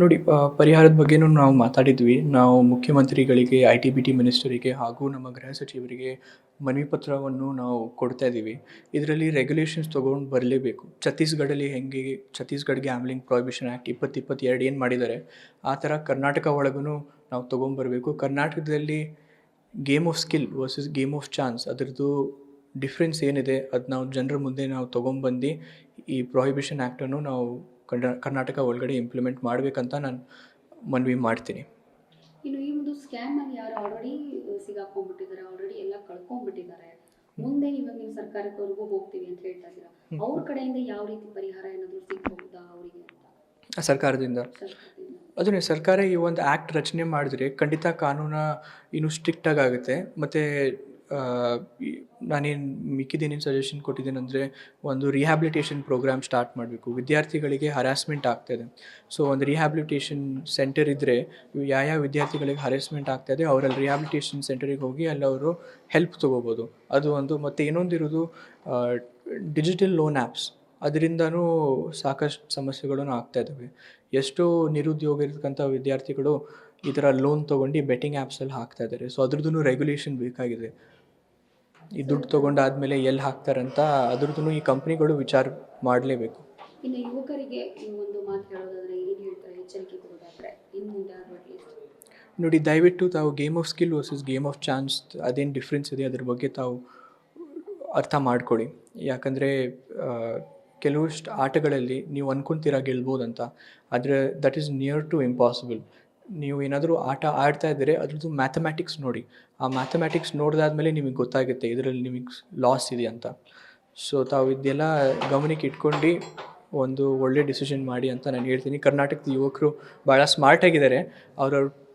ನೋಡಿ ಪರಿಹಾರದ ಬಗ್ಗೆನೂ ನಾವು ಮಾತಾಡಿದ್ವಿ. ನಾವು ಮುಖ್ಯಮಂತ್ರಿಗಳಿಗೆ ಐ ಟಿ ಬಿ ಟಿ ಮಿನಿಸ್ಟರಿಗೆ ಹಾಗೂ ನಮ್ಮ ಗೃಹ ಸಚಿವರಿಗೆ ಮನವಿ ಪತ್ರವನ್ನು ನಾವು ಕೊಡ್ತಾ ಇದ್ದೀವಿ. ಇದರಲ್ಲಿ ರೆಗ್ಯುಲೇಷನ್ಸ್ ತೊಗೊಂಡು ಬರಲೇಬೇಕು. ಛತ್ತೀಸ್ಗಢಲ್ಲಿ ಹೆಂಗೆ ಛತ್ತೀಸ್ಗಢ ಆಮ್ಲಿಂಗ್ ಪ್ರೊಹಿಬಿಷನ್ ಆ್ಯಕ್ಟ್ ಇಪ್ಪತ್ತು ಇಪ್ಪತ್ತೆರಡು ಏನು ಮಾಡಿದ್ದಾರೆ, ಆ ಥರ ಕರ್ನಾಟಕ ಒಳಗೂ ನಾವು ತೊಗೊಂಬರಬೇಕು ಕರ್ನಾಟಕದಲ್ಲಿ game of skill versus game of chance ಅದರದ್ದು ಡಿಫ್ರೆನ್ಸ್ ಏನಿದೆ, ಅದು ನಾವು ಜನರ ಮುಂದೆ ನಾವು ತೊಗೊಂಬಂದು ಈ ಪ್ರೊಹಿಬಿಷನ್ ಆ್ಯಕ್ಟನ್ನು ನಾವು ಕರ್ನಾಟಕ ಒಳಗಡೆ ಇಂಪ್ಲಿಮೆಂಟ್ ಮಾಡಬೇಕಂತ ನಾನು ಮನವಿ ಮಾಡ್ತೀನಿ. ಇನ್ನು ಈ ಒಂದು ಸ್ಕ್ಯಾಮ್ ಅಲ್ಲಿ ಯಾರು ಆಲ್ರೆಡಿ ಸಿಗಾಕೊಂಡ್ಬಿಟ್ಟಿದ್ದಾರೆ ಆಲ್ರೆಡಿ ಎಲ್ಲ ಕಳ್ಕೊಂಡ್ಬಿಟ್ಟಿದ್ದಾರೆ. ಮುಂದೆ ಇವಾಗ ನೀವು ಸರ್ಕಾರದವರೆಗೂ ಹೋಗ್ತೀವಿ ಅಂತ ಹೇಳ್ತಾ ಇದ್ದೀರಾ? ಅವ್ರ ಕಡೆಯಿಂದ ಯಾವ ರೀತಿ ಪರಿಹಾರ ಏನಾದರೂ ಸಿಗಬಹುದಾ ಅವರಿಗೆ ಅಂತ? ಸರ್ಕಾರದಿಂದ. ಸರ್ಕಾರದಿಂದ. ಅದನ್ನೇ ಸರ್ಕಾರ ಈ ಒಂದು ಆ್ಯಕ್ಟ್ ರಚನೆ ಮಾಡಿದ್ರೆ ಖಂಡಿತ ಕಾನೂನು ಇನ್ನೂ ಸ್ಟ್ರಿಕ್ಟಾಗಿ ಆಗುತ್ತೆ. ಮತ್ತು ನಾನೇನು ಮಿಕ್ಕಿದೇನೇನು ಸಜೆಷನ್ ಕೊಟ್ಟಿದ್ದೀನಿ ಅಂದರೆ ಒಂದು ರಿಹ್ಯಾಬಿಲಿಟೇಷನ್ ಪ್ರೋಗ್ರಾಮ್ ಸ್ಟಾರ್ಟ್ ಮಾಡಬೇಕು. ವಿದ್ಯಾರ್ಥಿಗಳಿಗೆ ಹರಾಸ್ಮೆಂಟ್ ಆಗ್ತಾಯಿದೆ ಸೊ ಒಂದು ರಿಹ್ಯಾಬಿಲಿಟೇಷನ್ ಸೆಂಟರ್ ಇದ್ದರೆ ಯಾವ ಯಾವ ವಿದ್ಯಾರ್ಥಿಗಳಿಗೆ ಹರಾಸ್ಮೆಂಟ್ ಆಗ್ತಾಯಿದೆ ಅವರಲ್ಲಿ ರಿಹ್ಯಾಬಿಲಿಟೇಷನ್ ಸೆಂಟರಿಗೆ ಹೋಗಿ ಅಲ್ಲಿ ಅವರು ಹೆಲ್ಪ್ ತೊಗೋಬೋದು. ಅದು ಒಂದು ಮತ್ತು ಇನ್ನೊಂದಿರೋದು ಡಿಜಿಟಲ್ ಲೋನ್ ಆ್ಯಪ್ಸ್ ಅದರಿಂದನೂ ಸಾಕಷ್ಟು ಸಮಸ್ಯೆಗಳನ್ನು ಆಗ್ತಾ ಇದ್ದಾವೆ ಎಷ್ಟೋ ನಿರುದ್ಯೋಗ ಇರತಕ್ಕಂಥ ವಿದ್ಯಾರ್ಥಿಗಳು ಈ ಥರ ಲೋನ್ ತೊಗೊಂಡು ಬೆಟ್ಟಿಂಗ್ ಆ್ಯಪ್ಸಲ್ಲಿ ಹಾಕ್ತಾ ಇದ್ದಾರೆ ಸೊ ಅದ್ರದ್ದು ರೆಗ್ಯುಲೇಷನ್ ಬೇಕಾಗಿದೆ. ಈ ದುಡ್ಡು ತಗೊಂಡಾದ್ಮೇಲೆ ಎಲ್ಲಿ ಹಾಕ್ತಾರಂತ ಅದ್ರದ್ದು ಈ ಕಂಪ್ನಿಗಳು ವಿಚಾರ ಮಾಡಲೇಬೇಕು. ಇನ್ನು ಯುವಕರಿಗೆ ಒಂದು ಮಾತು ಹೇಳೋದಾದ್ರೆ ಏನು ಹೇಳ್ತಾರೆ? ಎಚ್ಚರಿಕೆ ಕೊಡೋದಾದ್ರೆ ಇನ್ನು ಮುಂದೆ ಆದ್ರೂ ಅಟ್ಲೀಸ್ಟ್ ನೋಡಿ ದಯವಿಟ್ಟು ತಾವು game of skill versus game of chance ಅದೇನು ಡಿಫ್ರೆನ್ಸ್ ಇದೆ ಅದ್ರ ಬಗ್ಗೆ ತಾವು ಅರ್ಥ ಮಾಡ್ಕೊಳ್ಳಿ. ಯಾಕಂದರೆ ಕೆಲವಷ್ಟು ಆಟಗಳಲ್ಲಿ ನೀವು ಅನ್ಕೊಂತೀರ ಗೆಲ್ಬೋದಂತ ಆದರೆ that is near to impossible ನೀವು ಏನಾದರೂ ಆಟ ಆಡ್ತಾ ಇದ್ದರೆ ಅದ್ರದ್ದು ಮ್ಯಾಥಮ್ಯಾಟಿಕ್ಸ್ ನೋಡಿ. ಆ ಮ್ಯಾಥಮ್ಯಾಟಿಕ್ಸ್ ನೋಡಿದಾದ್ಮೇಲೆ ನಿಮಗೆ ಗೊತ್ತಾಗುತ್ತೆ ಇದರಲ್ಲಿ ನಿಮಗೆ ಲಾಸ್ ಇದೆ ಅಂತ. ಸೊ ತಾವು ಇದೆಲ್ಲ ಗಮನಕ್ಕೆ ಇಟ್ಕೊಂಡು ಒಂದು ಒಳ್ಳೆ ಡಿಸಿಷನ್ ಮಾಡಿ ಅಂತ ನಾನು ಹೇಳ್ತೀನಿ. ಕರ್ನಾಟಕದ ಯುವಕರು ಭಾಳ ಸ್ಮಾರ್ಟಾಗಿದ್ದಾರೆ ಅವ್ರವ್ರ